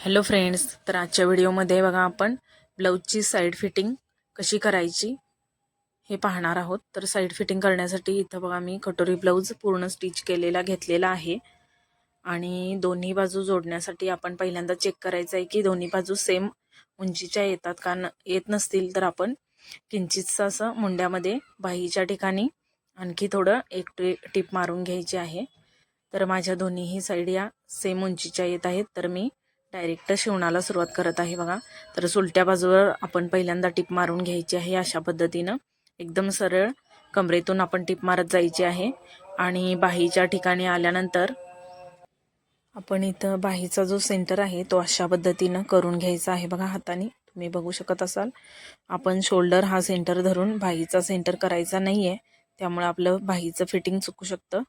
Hello friends तर आजच्या व्हिडिओमध्ये बघा आपण ब्लाऊजची साईड फिटिंग कशी करायची हे पाहणार आहोत. तर साईड फिटिंग करण्यासाठी इथं बघा मी कटोरी ब्लाऊज पूर्ण स्टिच केलेला घेतलेला आहे. आणि दोन्ही बाजू जोडण्यासाठी आपण पहिल्यांदा चेक करायचं आहे की दोन्ही बाजू सेम उंचीच्या येतात का न येत नसतील तर आपण किंचितचं असं मुंड्यामध्ये बाहीच्या ठिकाणी आणखी थोडं एक टी टीप मारून घ्यायची आहे. तर माझ्या दोन्हीही साईड या सेम उंचीच्या येत आहेत. तर मी डायरेक्ट शिवणाला सुरुवात करत आहे बघा. तर सुलट्या बाजूवर आपण पहिल्यांदा टिप मारून घ्यायची आहे अशा पद्धतीनं. एकदम सरळ कमरेतून आपण टिप मारत जायची आहे. आणि बाहीच्या ठिकाणी आल्यानंतर आपण इथं बाहीचा जो सेंटर आहे तो अशा पद्धतीनं करून घ्यायचा आहे बघा हाताने. तुम्ही बघू शकत असाल. आपण शोल्डर हा सेंटर धरून बाहीचा सेंटर करायचा नाही आहे त्यामुळे आपलं बाहीचं फिटिंग चुकू शकतं.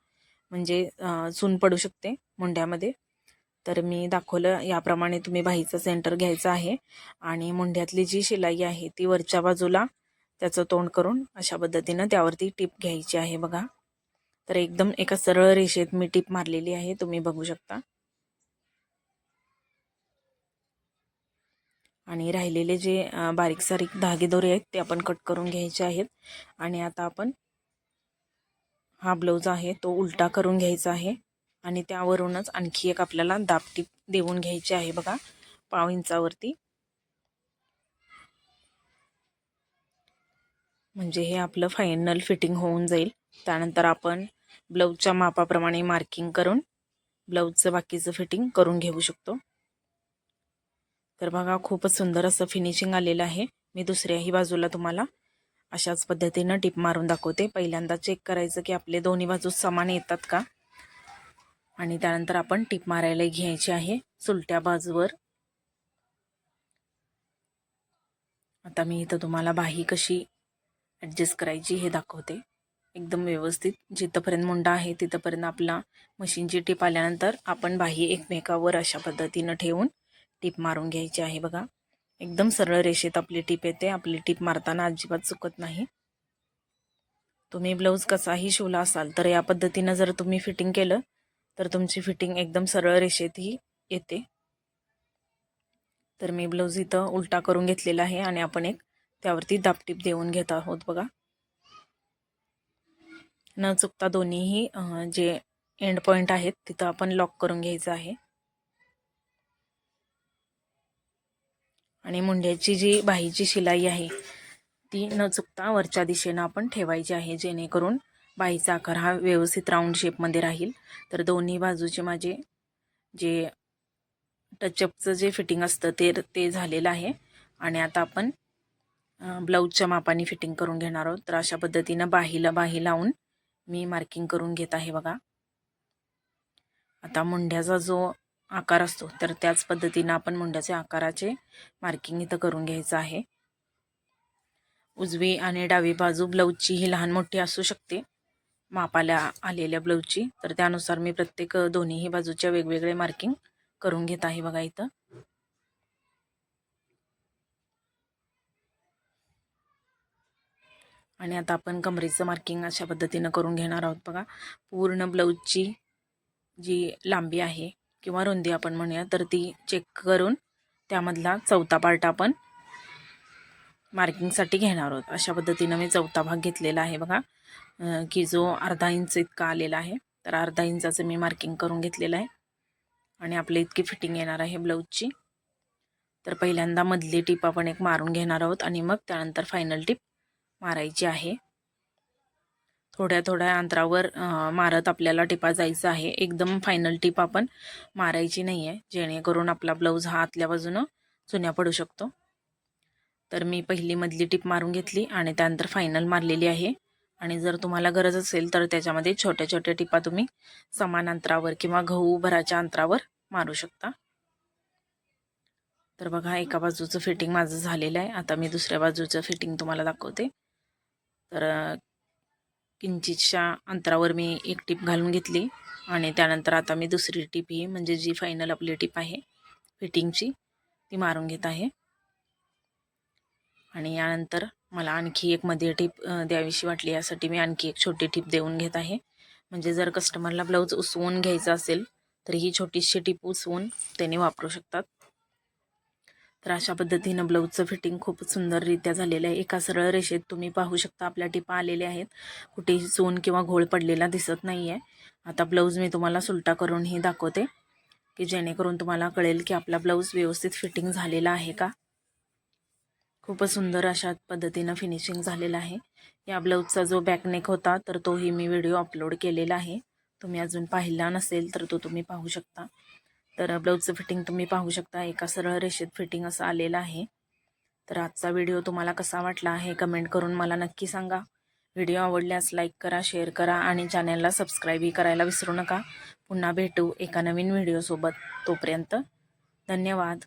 म्हणजे चून पडू शकते मुंड्यामध्ये. तर मी दाखवलं याप्रमाणे तुम्ही बाहीचं सेंटर घ्यायचं आहे. आणि मुंड्यातली जी शिलाई आहे ती वरच्या बाजूला त्याचं तोंड करून अशा पद्धतीनं त्यावरती टीप घ्यायची आहे बघा. तर एकदम एका सरळ रेषेत मी टीप मारलेली आहे तुम्ही बघू शकता. आणि राहिलेले जे बारीक सारीक धागेदोरे आहेत ते आपण कट करून घ्यायचे आहेत. आणि आता आपण हा ब्लाऊज आहे तो उलटा करून घ्यायचा आहे. आणि त्यावरूनच आणखी एक आपल्याला दापटीप देऊन घ्यायची आहे बघा पाव इंचावरती. म्हणजे हे आपलं फायनल फिटिंग होऊन जाईल. त्यानंतर आपण ब्लाऊजच्या मापाप्रमाणे मार्किंग करून ब्लाऊजचं बाकीचं फिटिंग करून घेऊ शकतो. तर बघा खूपच सुंदर असं फिनिशिंग आलेलं आहे. मी दुसऱ्याही बाजूला तुम्हाला अशाच पद्धतीनं टिप मारून दाखवते. पहिल्यांदा चेक करायचं की आपले दोन्ही बाजू समान येतात का? आणि त्यानंतर आपण टीप मारायला घ्यायची आहे सुलट्या बाजूवर. आता मी इथं तुम्हाला बाही कशी ॲडजस्ट करायची हे दाखवते. एकदम व्यवस्थित जिथंपर्यंत मुंडा आहे तिथंपर्यंत आपला मशीनची टीप आल्यानंतर आपण बाही एकमेकावर अशा पद्धतीनं ठेवून टीप मारून घ्यायची आहे बघा. एकदम सरळ रेषेत आपली टीप येते. आपली टीप मारताना अजिबात चुकत नाही. तुम्ही ब्लाऊज कसाही शिवला असाल तर या पद्धतीनं जर तुम्ही फिटिंग केलं तर तुमची फिटिंग एकदम सरळ रेषेतही येते. तर मी ब्लाऊज इथं उलटा करून घेतलेला आहे आणि आपण एक त्यावरती दापटीप देऊन घेत आहोत बघा. न चुकता दोन्हीही जे एंड पॉईंट आहेत तिथं आपण लॉक करून घ्यायचं आहे. आणि मुंड्याची जी बाहीची शिलाई आहे ती न चुकता वरच्या दिशेनं आपण ठेवायची आहे जेणेकरून बाईचा आकार हा व्यवस्थित राऊंड शेपमध्ये राहील. तर दोन्ही बाजूचे माझे जे टचअपचं जे फिटिंग असतं ते ते झालेलं आहे. आणि आता आपण ब्लाऊजच्या मापाने फिटिंग करून घेणार आहोत. तर अशा पद्धतीनं बाहीला बाही लावून मी मार्किंग करून घेत आहे बघा. आता मुंड्याचा जो आकार असतो तर त्याच पद्धतीनं आपण मुंड्याच्या आकाराचे मार्किंग इथं करून घ्यायचं आहे. उजवी आणि डावी बाजू ब्लाऊजची ही लहान मोठी असू शकते. मापाला आलेल्या ब्लाऊजची. तर त्यानुसार मी प्रत्येक दोन्हीही बाजूच्या वेगवेगळे मार्किंग करून घेत आहे बघा इथं. आणि आता आपण कमरेचं मार्किंग अशा पद्धतीनं करून घेणार आहोत बघा. पूर्ण ब्लाऊजची जी लांबी आहे किंवा रुंदी आपण म्हणूया तर ती चेक करून त्यामधला चौथा पार्ट आपण मार्किंगसाठी घेणार आहोत. अशा पद्धतीनं मी चौथा भाग घेतलेला आहे बघा. की जो अर्धा इंच इतका आलेला आहे. तर अर्धा इंचाचं मी मार्किंग करून घेतलेलं आहे. आणि आपल्या इतकी फिटिंग येणार आहे ब्लाऊजची. तर पहिल्यांदा मधली टीप आपण एक मारून घेणार आहोत आणि मग त्यानंतर फायनल टीप मारायची आहे. थोड्या थोड्या अंतरावर मारत आपल्याला टिपा जायचं आहे. एकदम फायनल टीप आपण मारायची नाही आहे जेणेकरून आपला ब्लाऊज हा आतल्या बाजूनं चुन्या पडू शकतो. तर मी पहिली मधली टिप मारून घेतली आणि त्यानंतर फायनल मारलेली आहे. आणि जर तुम्हाला गरज असेल तर त्याच्यामध्ये छोट्या छोट्या टिपा तुम्ही समान अंतरावर किंवा गहू भराच्या अंतरावर मारू शकता. तर बघा एका बाजूचं फिटिंग माझं झालेलं आहे. आता मी दुसऱ्या बाजूचं फिटिंग तुम्हाला दाखवते. तर किंचितच्या अंतरावर मी एक टीप घालून घेतली आणि त्यानंतर आता मी दुसरी टीप ही म्हणजे जी फायनल आपली टीप आहे फिटिंगची ती मारून घेत आहे. आणि यानंतर मला आणखी एक मध्ये टीप द्यावीशी वाटली. यासाठी मी आणखी एक छोटी टीप देऊन घेत आहे. म्हणजे जर कस्टमरला ब्लाऊज उसवून घ्यायचा असेल तर ही छोटीशी टीप उसवून त्याने वापरू शकतात. तर अशा पद्धतीनं ब्लाऊजचं फिटिंग खूप सुंदररित्या झालेलं आहे. एका सरळ रेषेत तुम्ही पाहू शकता आपल्या टिपा आलेल्या आहेत. कुठेही चून किंवा घोळ पडलेला दिसत नाही आहे आता ब्लाऊज मी तुम्हाला सुलटा करूनही दाखवते की जेणेकरून तुम्हाला कळेल की आपला ब्लाऊज व्यवस्थित फिटिंग झालेला आहे का. खूपच सुंदर अशा पद्धतीनं फिनिशिंग झालेलं आहे. या ब्लाऊजचा जो बॅकनेक होता तर तोही मी व्हिडिओ अपलोड केलेला आहे. तुम्ही अजून पाहिला नसेल तर तो तुम्ही पाहू शकता. तर ब्लाऊजचं फिटिंग तुम्ही पाहू शकता. एका सरळ रेषेत फिटिंग असं आलेलं आहे. तर आजचा व्हिडिओ तुम्हाला कसा वाटला आहे कमेंट करून मला नक्की सांगा. व्हिडिओ आवडल्यास लाईक करा शेअर करा आणि चॅनलला सबस्क्राईबही करायला विसरू नका. पुन्हा भेटू एका नवीन व्हिडिओसोबत तोपर्यंत धन्यवाद.